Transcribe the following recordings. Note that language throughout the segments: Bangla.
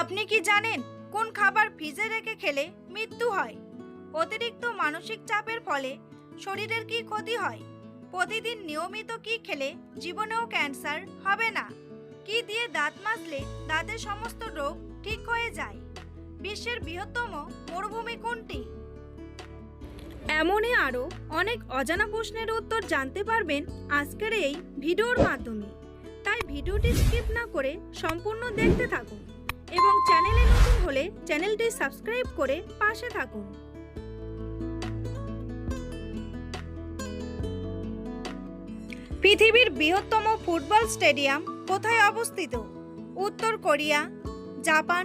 আপনি কি জানেন কোন খাবার ফ্রিজে রেখে খেলে মৃত্যু হয়? অতিরিক্ত মানসিক চাপের ফলে শরীরের কি ক্ষতি হয়? প্রতিদিন নিয়মিত কি খেলে জীবনেও ক্যান্সার হবে না? কি দিয়ে দাঁত মাজলে দাঁতের সমস্ত রোগ ঠিক হয়ে যায়? বিশ্বের বৃহত্তম মরুভূমি কোনটি? এমনই আরও অনেক অজানা প্রশ্নের উত্তর জানতে পারবেন আজকের এই ভিডিওর মাধ্যমে। তাই ভিডিওটি স্কিপ না করে সম্পূর্ণ দেখতে থাকুন। এবং চ্যানেলে নতুন হলে চ্যানেলটি সাবস্ক্রাইব করে পাশে থাকুন। পৃথিবীর বৃহত্তম ফুটবল স্টেডিয়াম কোথায় অবস্থিত? উত্তর কোরিয়া, জাপান,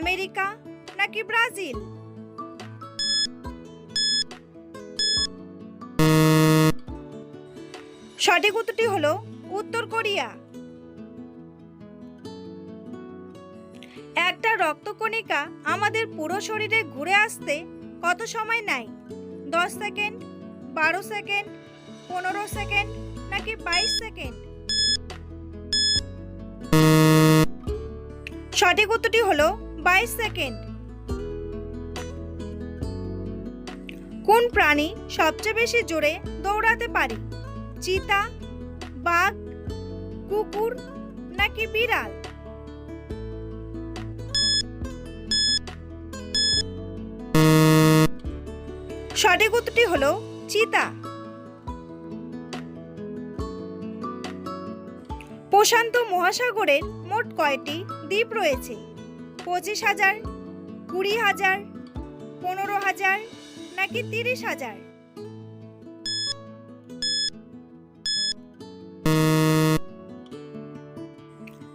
আমেরিকা নাকি ব্রাজিল? সঠিক উত্তরটি হলো উত্তর কোরিয়া। একটা রক্তকণিকা আমাদের পুরো শরীরে ঘুরে আসতে কত সময় নেয়? দশ সেকেন্ড, বারো সেকেন্ড, পনেরো সেকেন্ড, নাকি বাইশ সেকেন্ড? সঠিক উত্তরটি হলো বাইশ সেকেন্ড। কোন প্রাণী সবচেয়ে বেশি জোরে দৌড়াতে পারে? চিতা, বাঘ, কুকুর, নাকি বিড়াল? সঠিক উত্তরটি হলো চিতা। প্রশান্ত মহাসাগরের মোট কয়টি দ্বীপ রয়েছে? পঁচিশ হাজার, কুড়ি হাজার, পনেরো হাজার নাকি তিরিশ হাজার?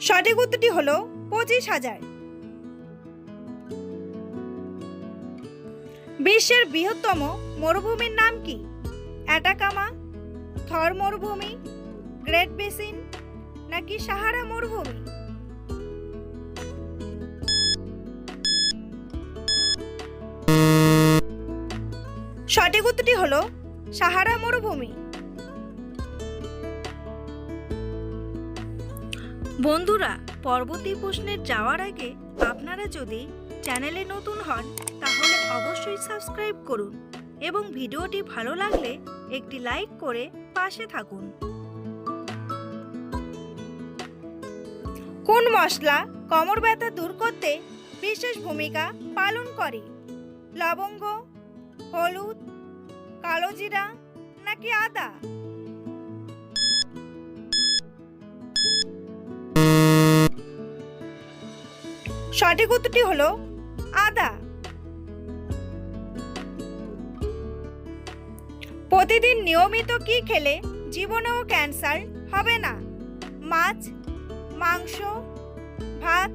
সঠিক উত্তরটি হলো পঁচিশ হাজার। বিশ্বের বৃহত্তম মরুভূমির নাম কি? অ্যাটাকামা, থর মরুভূমি, গ্রেট বেসিন নাকি সাহারা মরুভূমি? সঠিক উত্তরটি হলো সাহারা মরুভূমি। বন্ধুরা পরবর্তী প্রশ্নের যাওয়ার আগে আপনারা যদি চ্যানেলে নতুন হন তাহলে অবশ্যই সাবস্ক্রাইব করুন এবং ভিডিওটি ভালো লাগলে একটি লাইক করে পাশে থাকুন। কোন মশলা কোমর ব্যথা দূর করতে বিশেষ ভূমিকা পালন করে? লবঙ্গ, হলুদ, কালো জিরা নাকি আদা? সঠিক উত্তরটি হলো আদা। প্রতিদিন নিয়মিত কি খেলে জীবনেও ক্যান্সার হবে না? মাছ, মাংস, ভাত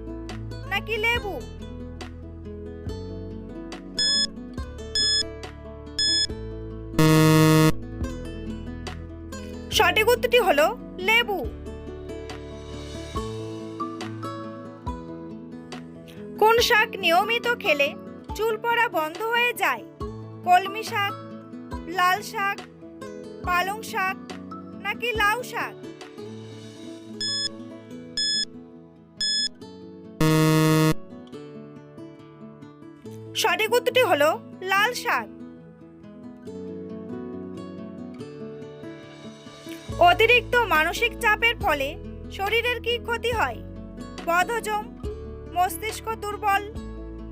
নাকি লেবু? সঠিক উত্তরটি হলো লেবু। কোন শাক নিয়মিত খেলে চুল পড়া বন্ধ হয়ে যায়? কলমি শাক লাল শাক, পালং শাক, নাকি লাউ শাক? সঠিক উত্তরটি হলো লাল শাক। অতিরিক্ত মানসিক চাপের ফলে শরীরের কি ক্ষতি হয়? বদহজম, মস্তিষ্ক দুর্বল,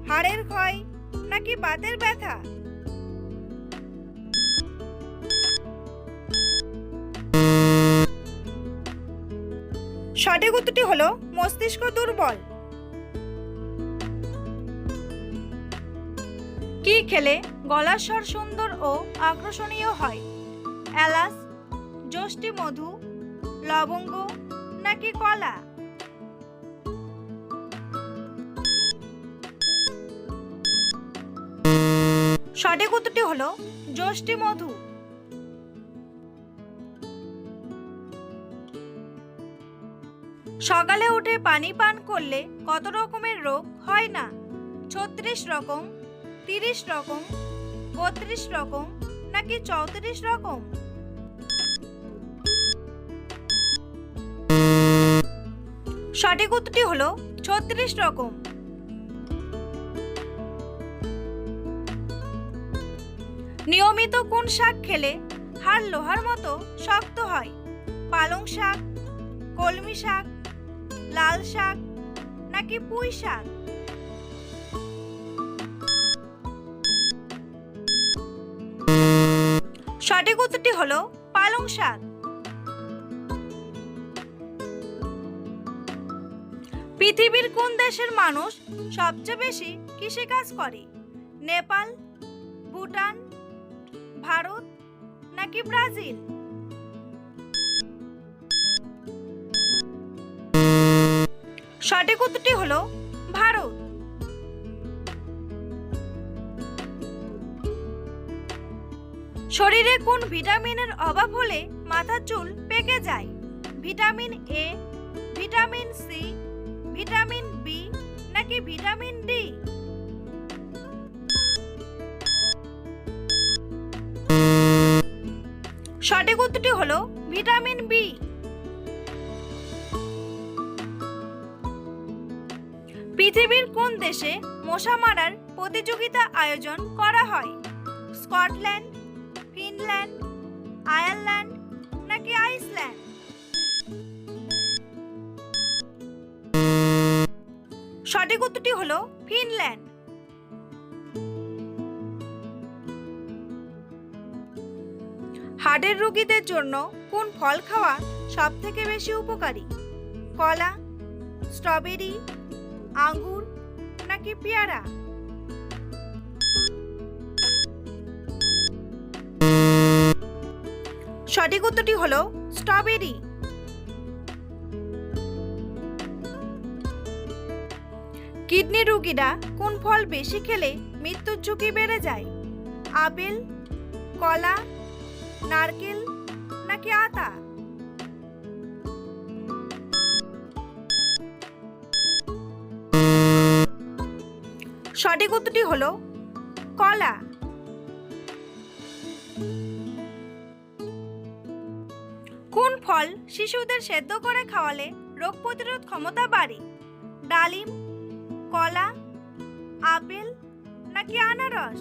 হাড়ের ক্ষয়, নাকি বাতের ব্যথা? সঠিক উত্তরটি হলো মস্তিষ্ক দুর্বল। কি খেলে গলার স্বর সুন্দর ও আকর্ষণীয় হয়? এলাচ যষ্টি মধু, লবঙ্গ নাকি কলা? সঠিক উত্তরটি হলো যষ্টি মধু। সকালে উঠে পানি পান করলে কত রকমের রোগ হয় না? ছত্রিশ রকম, তিরিশ রকম, বত্রিশ রকম নাকি চৌত্রিশ রকম? সঠিক উত্তরটি হলো ছত্রিশ রকম। নিয়মিত কোন শাক খেলে হাড় লোহার মতো শক্ত হয়? পালং শাক, কলমি শাক লাল শাক নাকি পুঁই শাক? সঠিক উত্তরটি হলো পালং শাক। পৃথিবীর কোন দেশের মানুষ সবচেয়ে বেশি কৃষিকাজ করে? নেপাল, ভুটান, ভারত নাকি ব্রাজিল? সঠিক উত্তরটি হলো ভারত। শরীরে কোন ভিটামিনের অভাব হলে মাথার চুল পেকে যায়? Vitamin A vitamin C vitamin B নাকি ভিটামিন ডি সঠিক উত্তরটি হলো ভিটামিন বি পৃথিবীর কোন দেশে মশা মারার প্রতিযোগিতা আয়োজন করা হয়? স্কটল্যান্ড, ফিনল্যান্ড, আয়ারল্যান্ড নাকি আইসল্যান্ড? সঠিক উত্তরটি হলো ফিনল্যান্ড। হার্টের রোগীদের জন্য কোন ফল খাওয়া সবথেকে বেশি উপকারী? কলা, স্ট্রবেরি আঙ্গুর নাকি পেয়ারা? সঠিক উত্তরটি হলো স্ট্রবেরি। কিডনি রোগীরা কোন ফল বেশি খেলে মৃত্যুর ঝুঁকি বেড়ে যায়? আপেল, কলা, নারকেল নাকি আতা? সঠিক উত্তরটি হলো কলা। কোন ফল শিশুদের সেদ্ধ করে খাওয়ালে রোগ প্রতিরোধ ক্ষমতা বাড়ে? ডালিম, কলা, আপেল নাকি আনারস?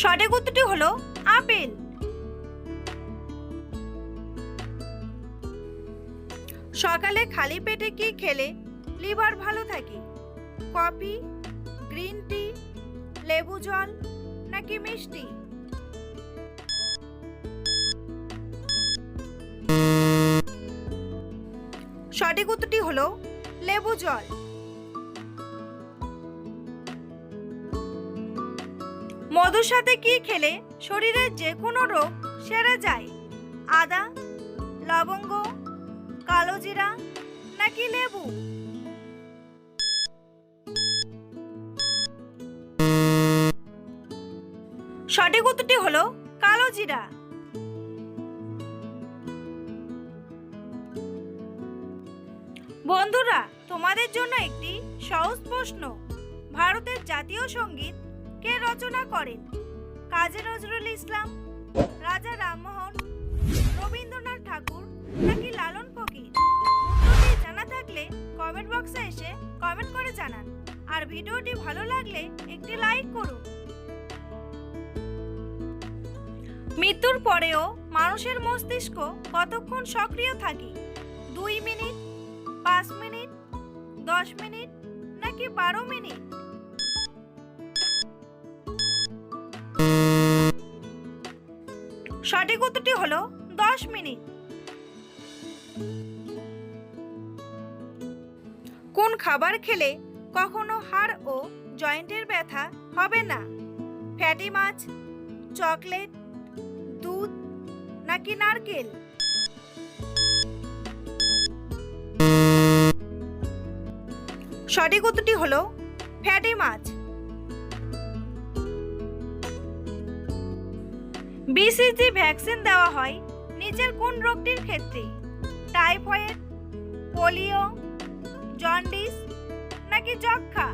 সঠিক উত্তরটি হলো আপেল। সকালে খালি পেটে কি খেলে? লিভার ভালো থাকে? কফি, গ্রিন টি, লেবু জল, নাকি মিষ্টি? সঠিক উত্তরটি হলো লেবু জল। মধুর সাথে কি খেলে? শরীরের যে কোনো রোগ সেরে যায়। আদা, লবঙ্গ কালো জিরা নাকি লেবু? সঠিক উত্তরটি হলো কালো জিরা। বন্ধুরা, তোমাদের জন্য একটি সহজ প্রশ্ন। ভারতের জাতীয় সংগীত কে রচনা করেন? কাজী নজরুল ইসলাম, রাজা রামমোহন, রবীন্দ্রনাথ ঠাকুর নাকি লালন ফকির কমেন্ট বক্সে এসে কমেন্ট করে জানান। আর ভিডিওটি ভালো লাগলে একটি লাইক করুন। মৃত্যুর পরেও মানুষের মস্তিষ্ক কতক্ষণ সক্রিয় থাকে? দুই মিনিট, পাঁচ মিনিট, দশ মিনিট, নাকি বারো মিনিট? সঠিক উত্তরটি হলো দশ মিনিট। কোন খাবার খেলে কখনো হাড় ও জয়েন্টের ব্যথা হবে না? ফ্যাটি মাছ, চকলেট, দুধ নাকি নারকেল? সঠিক উত্তরটি হলো ফ্যাটি মাছ। বিসিজি ভ্যাকসিন দেওয়া হয় নিচের কোন রোগটির ক্ষেত্রে? টাইফয়েড, পোলিও জন্ডিস নাকি যক্ষা?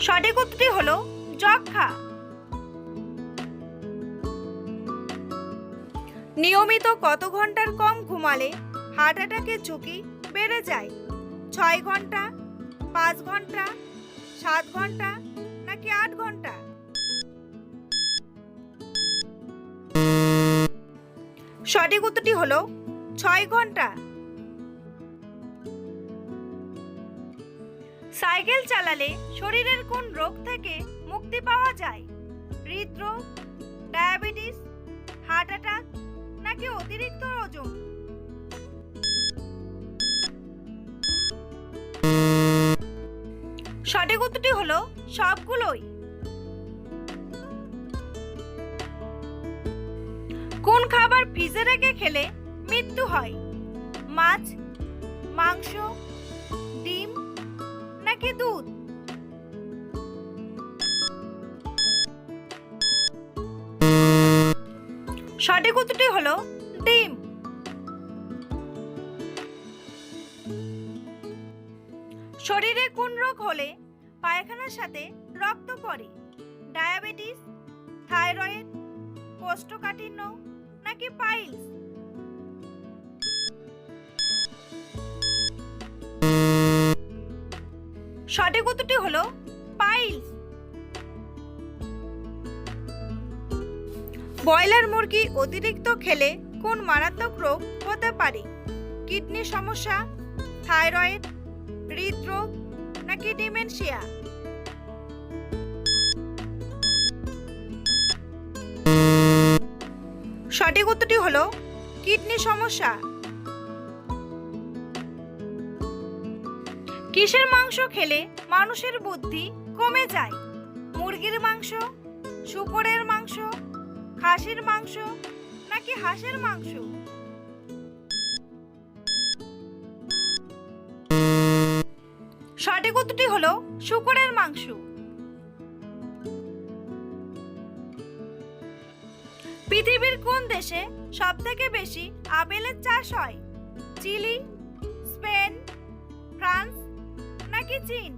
সঠিক উত্তরটি হলো যক্ষা। নিয়মিত কত ঘণ্টার কম ঘুমালে হার্ট অ্যাটাকের ঝুঁকি বেড়ে যায়? ছয় ঘণ্টা, পাঁচ ঘণ্টা, সাত ঘণ্টা, নাকি আট ঘণ্টা? সঠিক উত্তরটি হলো ছয় ঘণ্টা। সাইকেল চালালে শরীরের কোন রোগ থেকে মুক্তি পাওয়া যায়? হৃদরোগ, ডায়াবেটিস, হার্ট অ্যাটাক নাকি অতিরিক্ত ওজন? সঠিক উত্তরটি হলো সবগুলোই। কোন খাবার ফ্রিজে রেখে খেলে মৃত্যু হয়। মাছ, মাংস, ডিম নাকি দুধ? সঠিক উত্তরটি হলো ডিম। শরীরে কোন রোগ হলে পায়খানার সাথে রক্ত পড়ে? ডায়াবেটিস, থাইরয়েড, কোষ্ঠকাঠিন্য নাকি পাইলস সঠিক উত্তরটি হলো পাইলস ব্রয়লার মুরগি অতিরিক্ত খেলে কোন মারাত্মক রোগ হতে পারে? কিডনি সমস্যা, থাইরয়েড, হৃদরোগ নাকি ডিমেনশিয়া? সঠিক উত্তরটি হলো কিডনি সমস্যা। কিসের মাংস খেলে মানুষের বুদ্ধি কমে যায়? মুরগির মাংস, শুকরের মাংস, খাসির মাংস নাকি হাঁসের মাংস? সঠিক উত্তরটি হলো শুকরের মাংস। পৃথিবীর কোন দেশে সব থেকে বেশি আপেলের চাষ হয়? চিলি, স্পেন, ফ্রান্স নাকি চীন?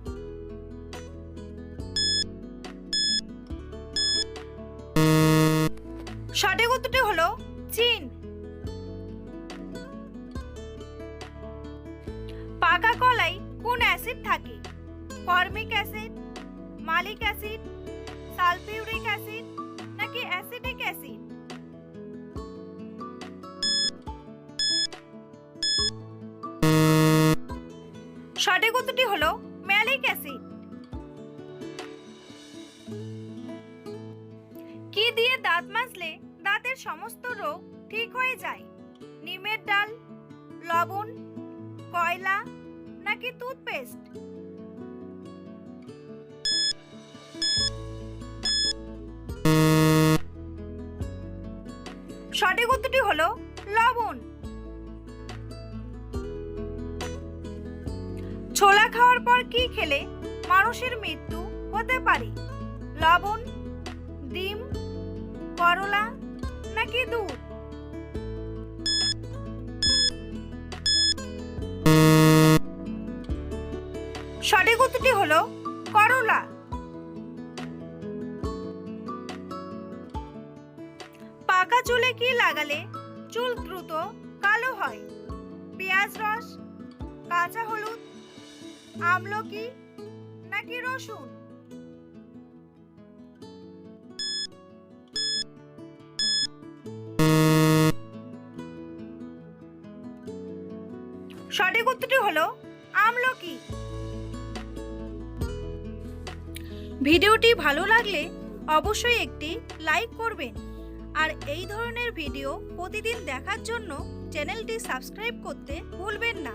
সঠিক উত্তরটি হলো চীন। পাকা কলাই কোন অ্যাসিড থাকে? Formic acid, malic acid, sulphuric acid নাকি অ্যাসিটিক অ্যাসিড? সঠিক উত্তরটি হলো ম্যালিক অ্যাসিড। কি দিয়ে দাঁত মাজলে দাঁতের সমস্ত রোগ ঠিক হয়ে যায়? নিমের ডাল, লবণ, কয়লা নাকি টুথপেস্ট? সঠিক উত্তরটি হলো খাওয়ার পর কি খেলে মানুষের মৃত্যু হতে পারে? লবণ, ডিম, করলা নাকি দুধ? সঠিক উত্তরটি হলো করলা। পাকা চুলে কি লাগালে চুল দ্রুত কালো হয়? পেঁয়াজ রস, কাঁচা হলুদ আমলকি নাকি রসুন? সঠিক উত্তরটি হলো আমলকি। ভিডিওটি ভালো লাগলে অবশ্যই একটি লাইক করবেন। আর এই ধরনের ভিডিও প্রতিদিন দেখার জন্য চ্যানেলটি সাবস্ক্রাইব করতে ভুলবেন না।